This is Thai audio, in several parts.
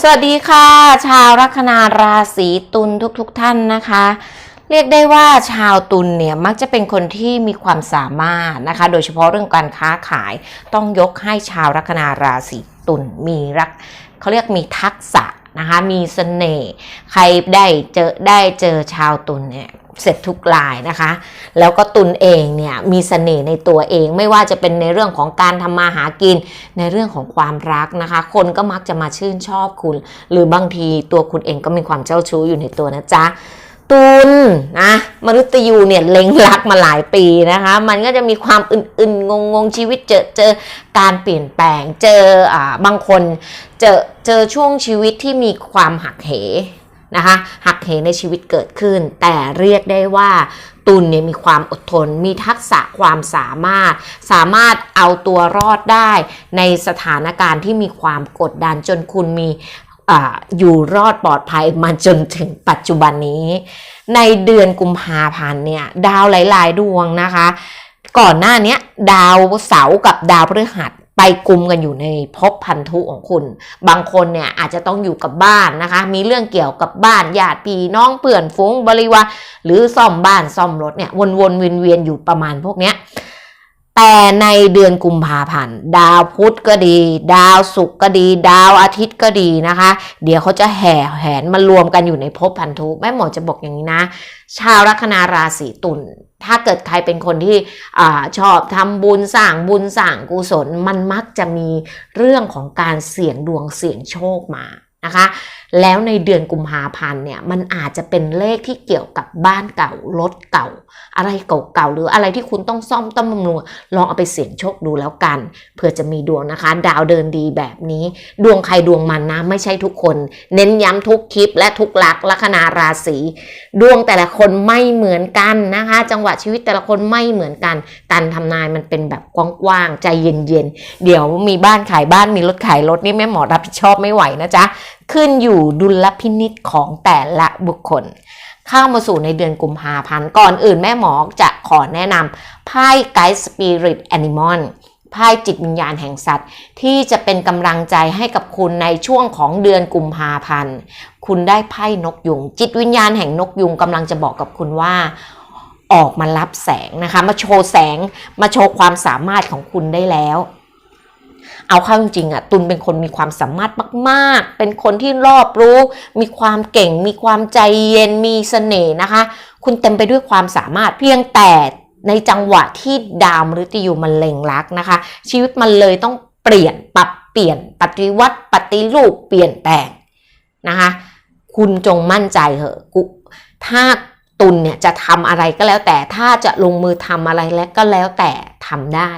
สวัสดีค่ะ ชาวลัคนาราศีตุลทุกๆทท่านนะคะ เรียกได้ว่าชาวตุลเนี่ยมักจะเป็นคนที่มีความสามารถนะคะ โดยเฉพาะเรื่องการค้าขายต้องยกให้ชาวลัคนาราศีตุลมีรักเขาเรียกมีทักษะนะคะมีเสน่ห์ใครได้เจอได้เจอชาวตุลเนี่ย เสร็จทุกรายนะคะ แล้วก็ตุลเองเนี่ยมีเสน่ห์ในตัวเองไม่ว่าจะเป็นในเรื่องของการทำมาหากินในเรื่องของความรักนะคะ คนก็มักจะมาชื่นชอบคุณ หรือบางทีตัวคุณเองก็มีความเจ้าชู้อยู่ในตัวนะจ๊ะตุลนะมฤตยูเนี่ยเล็งรักมาหลายปีนะคะ มันก็จะมีความอึนๆงงๆชีวิตเจอเจอการเปลี่ยนแปลงเจออ่าบางคนเจอเจอช่วงชีวิตที่มีความหักเห นะคะหักเหในชีวิตเกิดขึ้น แต่เรียกได้ว่าตุลเนี่ยมีความอดทน มีทักษะความสามารถ สามารถเอาตัวรอดได้ในสถานการณ์ที่มีความกดดันจนคุณมีออยู่รอดปลอดภัยมาจนถึงปัจจุบันนี้ ในเดือนกุมภาพันธ์เนี่ยดาวหลาย ๆ ดวงนะคะ ก่อนหน้านี้ดาวเสาร์กับดาวพฤหัส ไปกลุ่มกันอยู่ในภพพันธุของคุณ บางคนเนี่ยอาจจะต้องอยู่กับบ้านนะคะ มีเรื่องเกี่ยวกับบ้านญาติพี่น้องเพื่อนฟุ้งบริวารหรือซ่อมบ้านซ่อมรถเนี่ยวนๆเวียนๆอยู่ประมาณพวกเนี้ย แต่ในเดือนกุมภาพันธ์ดาวพุธก็ดี ดาวศุกร์ก็ดี ดาวอาทิตย์ก็ดีนะคะ เดี๋ยวเขาจะแห่แหนมารวมกันอยู่ในภพพันธุแม่หมอจะบอกอย่างนี้นะ ชาวลัคนาราศีตุลถ้าเกิดใครเป็นคนที่อชอบทำบุญสร้างบุญสร้างกุศล มันมักจะมีเรื่องของการเสี่ยงดวงเสี่ยงโชคมานะคะ แล้วในเดือนกุมภาพันธ์เนี่ยมันอาจจะเป็นเลขที่เกี่ยวกับบ้านเก่ารถเก่า อะไรเก่าๆหรืออะไรที่คุณต้องซ่อมต้องบำรุงลองเอาไปเสี่ยงโชคดูแล้วกันเผื่อจะมีดวงนะคะ ดาวเดินดีแบบนี้ ดวงใครดวงมันนะไม่ใช่ทุกคน เน้นย้ำทุกคลิปและทุกลักษณ์ลัคนาราศีดวงแต่ละคนไม่เหมือนกันนะคะ จังหวะชีวิตแต่ละคนไม่เหมือนกันการทำนายมันเป็นแบบกว้างๆใจเย็นๆเดี๋ยวมีบ้านขายบ้านมีรถขายรถนี่แม่หมอรับผิดชอบไม่ไหวนะจ๊ะ ขึ้นอยู่ดุลพินิษของแต่ละบุคคล เข้ามาสู่ในเดือนกุมภาพันธ์ก่อนอื่นแม่หมอจะขอแนะนำไพ่ไกด์สปิริตแอนิมอลไพ่จิตวิญญาณแห่งสัตว์ ที่จะเป็นกำลังใจให้กับคุณในช่วงของเดือนกุมภาพันธ์ คุณได้ไพ่นกยุง จิตวิญญาณแห่งนกยุงกำลังจะบอกกับคุณว่าออกมารับแสงนะคะ มาโชว์แสงมาโชว์ความสามารถของคุณได้แล้ว เอาเข้าจริงๆอะตุลเป็นคนมีความสามารถมาก ๆ เป็นคนที่รอบรู้ มีความเก่ง มีความใจเย็น มีเสน่ห์นะคะ คุณเต็มไปด้วยความสามารถเพียงแต่ในจังหวะที่ดาวมฤตยูมันเล็งรักนะคะ ชีวิตมันเลยต้องเปลี่ยนปรับเปลี่ยนปฏิวัติปฏิรูปเปลี่ยนแปลงนะคะ คุณจงมั่นใจเหอะกูถ้าตุลเนี่ยจะทำอะไรก็แล้วแต่ถ้าจะลงมือทำอะไรแล้วก็แล้วแต่ทำได้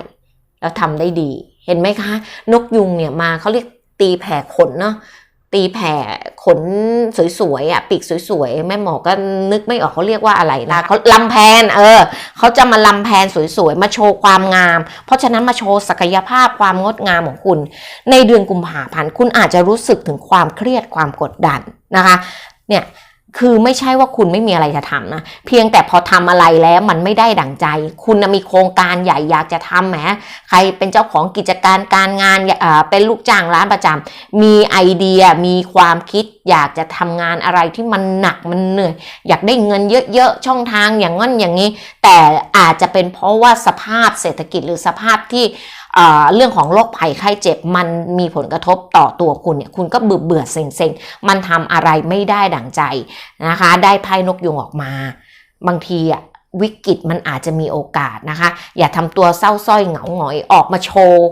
แล้วทำได้ดี เห็นไหมคะ นกยุงเนี่ยมาเขาเรียกตีแผ่ขนเนาะตีแผ่ขนสวยๆอะปีกสวยๆแม่หมอก็นึกไม่ออกเขาเรียกว่าอะไรนะเขาลำแพนเออเขาจะมาลำแพนสวยๆมาโชว์ความงาม เพราะฉะนั้นมาโชว์ศักยภาพความงดงามของคุณ ในเดือนกุมภาพันธ์คุณอาจจะรู้สึกถึงความเครียดความกดดันนะคะ เนี่ย คือไม่ใช่ว่าคุณไม่มีอะไรจะทำนะ เพียงแต่พอทำอะไรแล้วมันไม่ได้ดั่งใจ คุณมีโครงการใหญ่อยากจะทำแหมใครเป็นเจ้าของกิจการการงานเอ่อเป็นลูกจ้างร้านประจำมีไอเดียมีความคิด อยากจะทำงานอะไรที่มันหนักมันเหนื่อย อยากได้เงินเยอะๆช่องทางอย่างนั้นอย่างนี้ แต่อาจจะเป็นเพราะว่าสภาพเศรษฐกิจหรือสภาพที่ เรื่องของโรคภัยไข้เจ็บ มันมีผลกระทบต่อตัวคุณเนี่ยคุณก็เบื่อเบื่อเซ็งเซ็งมันทำอะไรไม่ได้ดั่งใจนะคะ ได้ไพ่นกยุงออกมา บางทีอะวิกฤตมันอาจจะมีโอกาสนะคะ อย่าทำตัวเศร้าสร้อยเหงาหงอยออกมาโชว์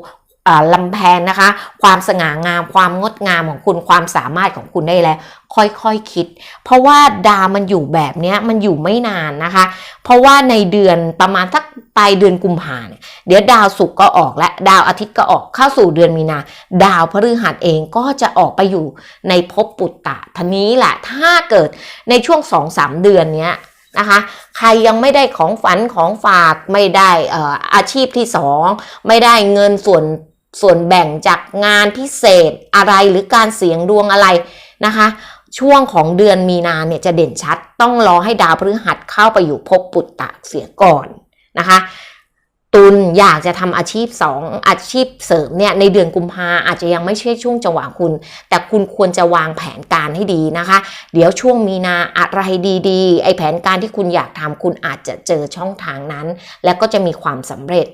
ลำแพนนะคะ ความสง่างาม ความงดงามของคุณ ความสามารถของคุณได้แล้ว ค่อยๆคคิด เพราะว่าดาวมันอยู่แบบเนี้ยมันอยู่ไม่นานนะคะ เพราะว่าในเดือนประมาณสักปลายเดือนกุมภาเนี่ยเดี๋ยวดาวศุกร์ก็ออกและดาวอาทิตย์ก็ออกเข้าสู่เดือนมีนา ดาวพฤหัสเองก็จะออกไปอยู่ในภพปุตตะทีนี้แหละถ้าเกิดในช่วงสองสามเดือนเนี้ยนะคะใครยังไม่ได้ของฝันของฝากไม่ได้อาชีพที่สองไม่ได้เงินส่วน ส่วนแบ่งจากงานพิเศษอะไรหรือการเสียงดวงอะไรนะคะ ช่วงของเดือนมีนาเนี่ยจะเด่นชัด ต้องรอให้ดาวพฤหัสเข้าไปอยู่ภพปุตตะเสียก่อนนะคะตุลอยากจะทำอาชีพ 2 อาชีพเสริมเนี่ยในเดือนกุมภาอาจจะยังไม่ใช่ช่วงจังหวะคุณ แต่คุณควรจะวางแผนการให้ดีนะคะ เดี๋ยวช่วงมีนาอะไรดีๆ ไอแผนการที่คุณอยากทำคุณอาจจะเจอช่องทางนั้น และก็จะมีความสำเร็จ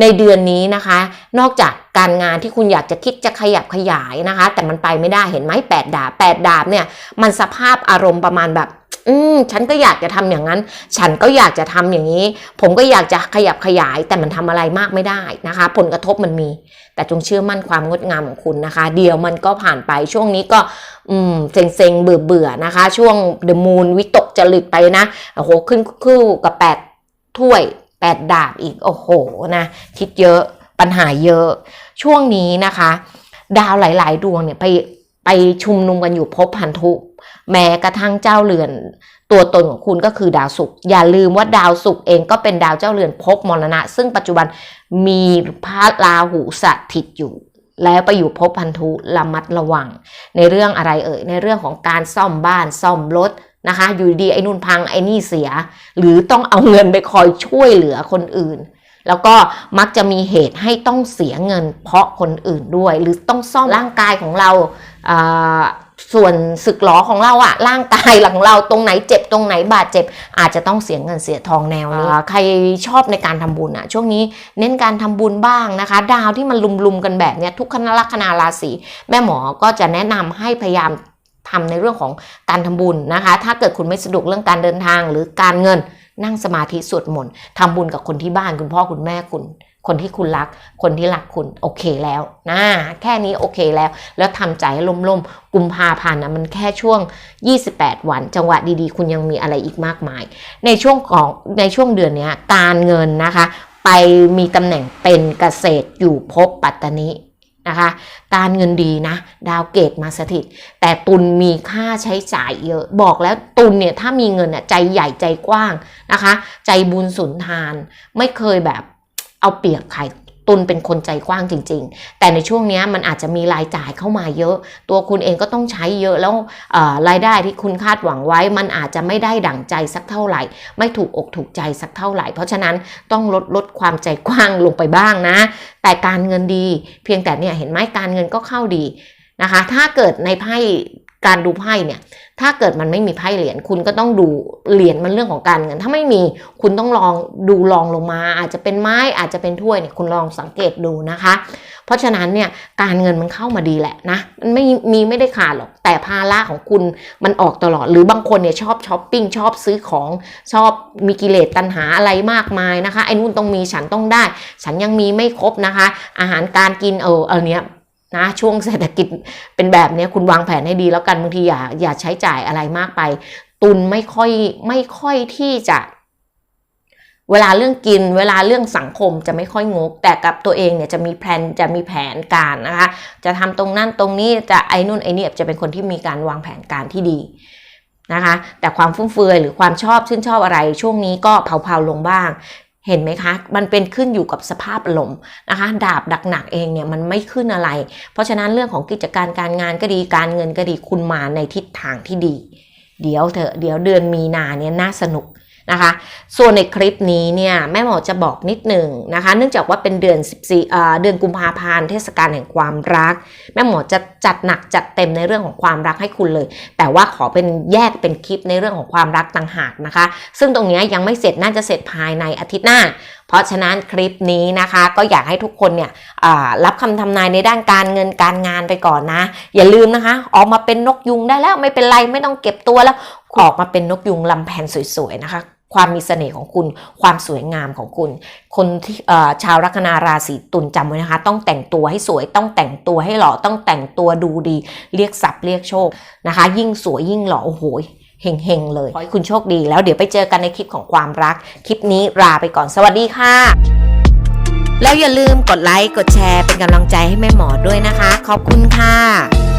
ในเดือนนี้นะคะ นอกจากการงานที่คุณอยากจะคิดจะขยับขยายนะคะ แต่มันไปไม่ได้เห็นไหมแปดดาบแปดดาบเนี่ยมันสภาพอารมณ์ประมาณแบบอืมฉันก็อยากจะทำอย่างนั้น ฉันก็อยากจะทำอย่างนี้ ผมก็อยากจะขยับขยาย แต่มันทำอะไรมากไม่ได้นะคะ ผลกระทบมันมี แต่จงเชื่อมั่นความงดงามของคุณนะคะ เดียวมันก็ผ่านไปช่วงนี้ก็ อืมเซ็งเซ็งๆเบื่อเบื่อนะคะ ช่วงเดอะมูนวิตกจริตไปนะโอ้โหขึ้นคู่กับแปดถ้วย แปดาบอีกโอ้โหนะคิดเยอะปัญหาเยอะ ช่วงนี้นะคะ ดาวหลาย ๆ ดวงเนี่ยไปไปชุมนุมกันอยู่ภพพันธุ แม้กระทั่งเจ้าเรือน ตัวตนของคุณก็คือดาวศุกร์อย่าลืมว่าดาวศุกร์เองก็เป็นดาวเจ้าเรือนภพมรณะ ซึ่งปัจจุบันมีพระราหูสถิตอยู่แล้วไปอยู่ภพพันธุระมัดระวัง ในเรื่องอะไรเอ่ยในเรื่องของการซ่อมบ้านซ่อมรถ นะคะ อยู่ดีไอ้นู่นพังไอ้นี่เสีย หรือต้องเอาเงินไปคอยช่วยเหลือคนอื่น แล้วก็มักจะมีเหตุให้ต้องเสียเงิน เพราะคนอื่นด้วย หรือต้องซ่อมร่างกายของเราอ่าส่วนสึกหรอของเราอะร่างกายหลังเราตรงไหนเจ็บตรงไหนบาดเจ็บ อาจจะต้องเสียเงินเสียทองแนวนี้อ่าใครชอบในการทำบุญอะช่วงนี้เน้นการทำบุญบ้างนะคะ ดาวที่มันลุมๆกันแบบเนี้ยทุกคณะลัคนาราศีแม่หมอก็จะแนะนำให้พยายาม ทำในเรื่องของการทำบุญนะคะ ถ้าเกิดคุณไม่สะดวกเรื่องการเดินทางหรือการเงินนั่งสมาธิสวดมนต์ทำบุญกับคนที่บ้านคุณพ่อคุณแม่คุณ คนที่คุณรัก คนที่รักคุณโอเคแล้วนะแค่นี้โอเคแล้ว แล้วทำใจให้ล่มๆกุมภาพันธ์นะมันแค่ช่วง 28 วัน จังหวะดีๆ คุณยังมีอะไรอีกมากมาย ในช่วงของในช่วงเดือนนี้การเงินนะคะ ไปมีตำแหน่งเป็นเกษตรอยู่ภพปัตตานิ นะคะการเงินดีนะ ดาวเกตมาสถิต แต่ตุลมีค่าใช้จ่ายเยอะ บอกแล้วตุลเนี่ยถ้ามีเงินเนี่ยใจใหญ่ใจกว้างนะคะ ใจบุญสุนทาน ไม่เคยแบบเอาเปรียบใคร ตุนเป็นคนใจกว้างจริง ๆ แต่ในช่วงนี้มันอาจจะมีรายจ่ายเข้ามาเยอะ ตัวคุณเองก็ต้องใช้เยอะแล้วรายได้ที่คุณคาดหวังไว้ มันอาจจะไม่ได้ดั่งใจสักเท่าไหร่ ไม่ถูกอกถูกใจสักเท่าไหร่ เพราะฉะนั้นต้องลดลดความใจกว้างลงไปบ้างนะ แต่การเงินดี เพียงแต่เนี่ยเห็นไหมการเงินก็เข้าดีนะคะ ถ้าเกิดในไพ่ การดูไพ่เนี่ย ถ้าเกิดมันไม่มีไพ่เหรียญคุณก็ต้องดูเหรียญมันเรื่องของการเงิน ถ้าไม่มีคุณต้องลองดูลองลงมา อาจจะเป็นไม้อาจจะเป็นถ้วยเนี่ยคุณลองสังเกตดูนะคะ เพราะฉะนั้นเนี่ยการเงินมันเข้ามาดีแหละนะมันไม่มีไม่ได้ขาดหรอกแต่ภาระของคุณมันออกตลอด หรือบางคนเนี่ยชอบช้อปปิ้งชอบซื้อของชอบมีกิเลสตัณหาอะไรมากมายนะคะไอ้นู่นต้องมีฉันต้องได้ ฉันยังมีไม่ครบนะคะ อาหารการกินเออเออเนี้ย นะช่วงเศรษฐกิจเป็นแบบนี้คุณวางแผนให้ดีแล้วกันบางทีอย่าอย่าใช้จ่ายอะไรมากไป ตุนไม่ค่อยไม่ค่อยที่จะ เวลาเรื่องกิน เวลาเรื่องสังคมจะไม่ค่อยงก แต่กับตัวเองเนี่ยจะมีแผนจะมีแผนการนะคะจะทำตรงนั้นตรงนี้จะไอ้นู่นไอ้นี่จะเป็นคนที่มีการวางแผนการที่ดีนะคะแต่ความฟุ่มเฟือยหรือความชอบชื่นชอบอะไรช่วงนี้ก็เผาๆลงบ้าง เห็นไหมคะ มันเป็นขึ้นอยู่กับสภาพอารมณ์นะคะ ดาบดักหนักเองเนี่ยมันไม่ขึ้นอะไร เพราะฉะนั้นเรื่องของกิจการการงานก็ดี การเงินก็ดี คุณมาในทิศทางที่ดี เดี๋ยวเถอะ เดี๋ยวเดือนมีนาเนี่ยน่าสนุก นะคะ ส่วนในคลิปนี้เนี่ยแม่หมอจะบอกนิดหนึ่งนะคะ เนื่องจากว่าเป็นเดือน 14เอ่อเดือนกุมภาพันธ์เทศกาลแห่งความรัก แม่หมอจะจัดหนักจัดเต็มในเรื่องของความรักให้คุณเลย แต่ว่าขอเป็นแยกเป็นคลิปในเรื่องของความรักต่างหากนะคะ ซึ่งตรงนี้ยังไม่เสร็จน่าจะเสร็จภายในอาทิตย์หน้า เพราะฉะนั้นคลิปนี้นะคะก็อยากให้ทุกคนเนี่ยรับคำทำนายในด้านการเงินการงานไปก่อนนะ อย่าลืมนะคะ ออกมาเป็นนกยุงได้แล้วไม่เป็นไรไม่ต้องเก็บตัวแล้วออกมาเป็นนกยุงลำแผ่นสวยๆนะคะ ความมีเสน่ห์ของคุณ ความสวยงามของคุณ คนที่เอ่อชาวลัคนาราศีตุลจำไว้นะคะ ต้องแต่งตัวให้สวย ต้องแต่งตัวให้หล่อ ต้องแต่งตัวดูดี เรียกทรัพย์เรียกโชคนะคะ ยิ่งสวยยิ่งหล่อ โอ้โหเฮงๆเลย ขอให้คุณโชคดี แล้วเดี๋ยวไปเจอกันในคลิปของความรัก คลิปนี้ลาไปก่อน สวัสดีค่ะ แล้วอย่าลืมกดไลค์ กดแชร์ เป็นกำลังใจให้แม่หมอด้วยนะคะ ขอบคุณค่ะ